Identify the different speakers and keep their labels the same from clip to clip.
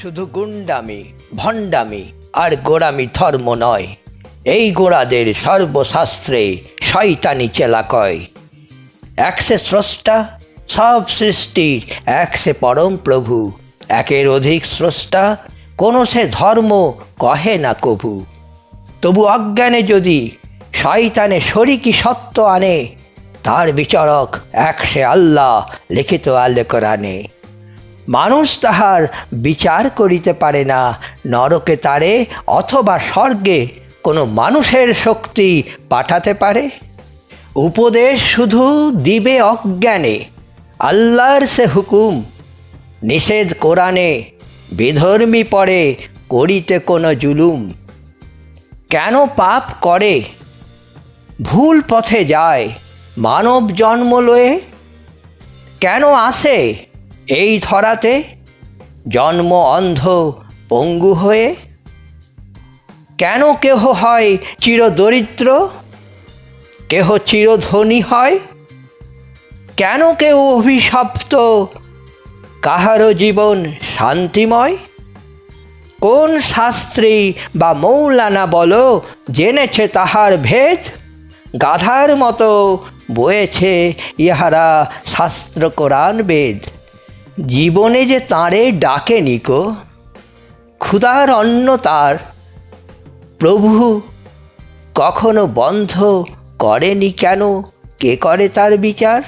Speaker 1: শুধু গুন্ডামি ভণ্ডামি আর গোড়ামি ধর্ম নয়, এই গোড়াদের সর্বশাস্ত্রে শয়তানি চেলা কয়। একসে স্রষ্টা, সব সৃষ্টির একসে পরম প্রভু, একের অধিক স্রষ্টা, কোনো সে ধর্ম কহে না কভু। তবু অজ্ঞানে যদি শয়তানে শরিকি সত্য আনে, তার বিচারক একসে আল্লাহ লিখিত আল্লে কোরআনে। মানুষ তাহার বিচার করিতে পারে না, নরকে তারে অথবা স্বর্গে কোনো মানুষের শক্তি পাঠাতে পারে। উপদেশ শুধু দিবে অজ্ঞানে, আল্লাহর সে হুকুম। নিষেধ কোরআনে, বিধর্মী পড়ে করিতে কোনো জুলুম। কেন পাপ করে? ভুল পথে যায় মানব জন্ম লয়ে। কেন আসে? এই ধরাতে জন্ম অন্ধ পঙ্গু হয়ে কেন কেহ হয় চিরদরিদ্র? কেহ চিরধনী হয়? কেন কেউ অভিশপ্ত? কাহারও জীবন শান্তিময়? কোন শাস্ত্রী বা মৌলানা বলো, জেনেছে তাহার ভেদ? গাধার মতো বয়েছে ইহারা শাস্ত্র কোরআন বেদ। জীবনে যে তাঁরে ডাকে নিকো ক্ষুধার অন্ন তার প্রভু কখনো বন্ধ করেনি কেন? কে করে তার বিচার?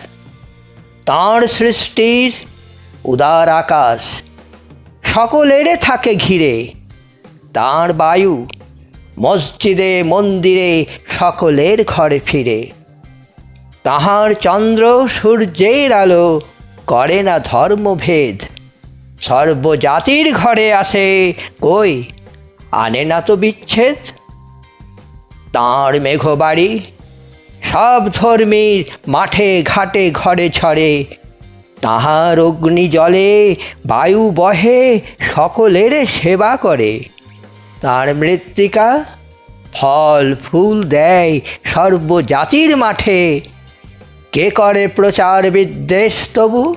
Speaker 1: তাঁর সৃষ্টির উদার আকাশ সকলেরে থাকে ঘিরে, তাঁর বায়ু মসজিদে, মন্দিরে, সকলের ঘরে ফিরে। তাহার চন্দ্র সূর্যের আলো করে না ধর্মভেদ। সর্বজাতির ঘরে আসে কই? আনে না তো বিচ্ছেদ? তাঁর মেঘবাড়ি, সব ধর্মীর মাঠে ঘাটে ঘরে ছড়ে। তাহার অগ্নি জলে বায়ু বহে, সকলের সেবা করে। তার মৃত্তিকা ফল ফুল দেয় সর্বজাতির মাঠে। কে করে প্রচার বিদ্বেষ তবু?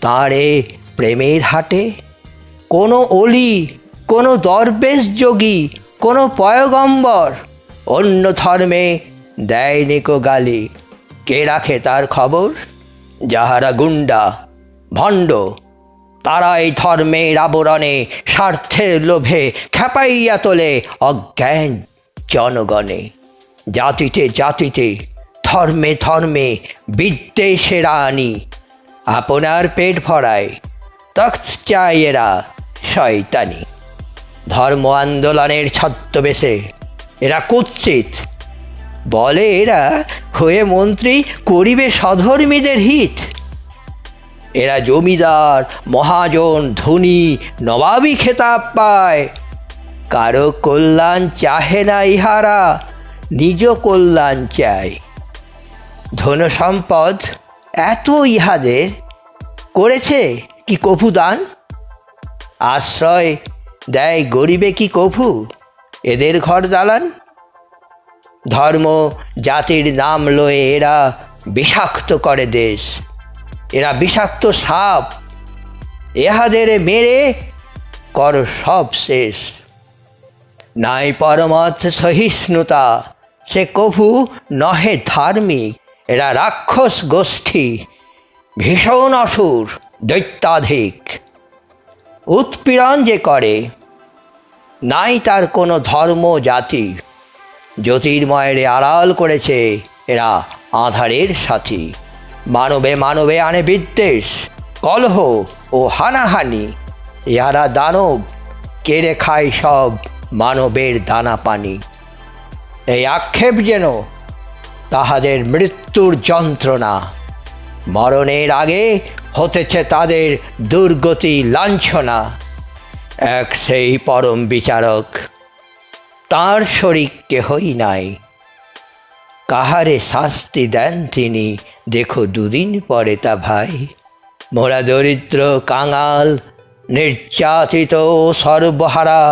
Speaker 1: তাঁরে প্রেমের হাটে কোনো অলি, কোনো দরবেশ যোগী, কোনো পয়গম্বর অন্য ধর্মে দেয় নিকো গালি। কে রাখে তার খবর? যাহারা গুন্ডা, ভণ্ড তারা এই ধর্মের আবরণে স্বার্থের লোভে খেপাইয়া তোলে অজ্ঞান জনগণে। জাতিতে জাতিতে ধর্মে ধর্মে বিদ্বেষেরা আনি আপনার পেট ভরায় তখ্ত চায় এরা শয়তানি। ধর্ম আন্দোলনের ছদ্মবেশে এরা কুৎসিত। বলে এরা হয়ে মন্ত্রী করিবে সধর্মীদের হিত। এরা জমিদার, মহাজন, ধনী, নবাবী খেতাব পায়। কারও কল্যাণ চাহে না ইহারা, নিজ কল্যাণ চায়। ধন সম্পদ এত ইহাদের করেছে কি কভু দান? আশ্রয় দেয় গরিবে কি কভু এদের ঘর দালান? ধর্ম, জাতির নাম লয়ে এরা বিষাক্ত করে দেশ। এরা বিষাক্ত সাপ। এহাদের মেরে কর সব শেষ। নাই পরমত সহিষ্ণুতা, সে কভু নহে ধার্মিক। এরা রাক্ষস গোষ্ঠী, ভীষণ অসুর, দৈত্যাধিক। উৎপীড়ন যে করে, নাই তার কোনো ধর্ম জাতি। জ্যোতির্ময়ের আড়াল করেছে এরা আধারের সাথী। মানবে মানবে আনে বিদ্বেষ, কলহ ও হানাহানি। ইহারা দানব কেড়ে খায় সব মানবের দানা পানি। এই আক্ষেপ যেন তাহাদের মৃত্যুর যন্ত্রণা। মরণের আগে হতেছে তাদের দুর্গতি লাঞ্ছনা। এক সেই পরম বিচারক, তাঁর শরিক কেহই নাই। কাহারে শাস্তি দেন তিনি, দেখো দুদিন পরে তা ভাই। মোরা দরিদ্র, কাঙাল, নির্যাতিত সর্বহারা,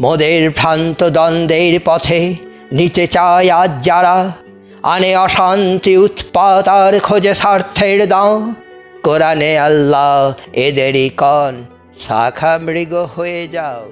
Speaker 1: মোদের ভ্রান্ত দ্বন্দ্বের পথে নিতে চায় আজ যারা। আনে অশান্তি উৎপাত আর খোঁজে স্বার্থের দাও। কোরআনে আল্লাহ, এদেরই কন, শাখা মৃগ হয়ে যাও।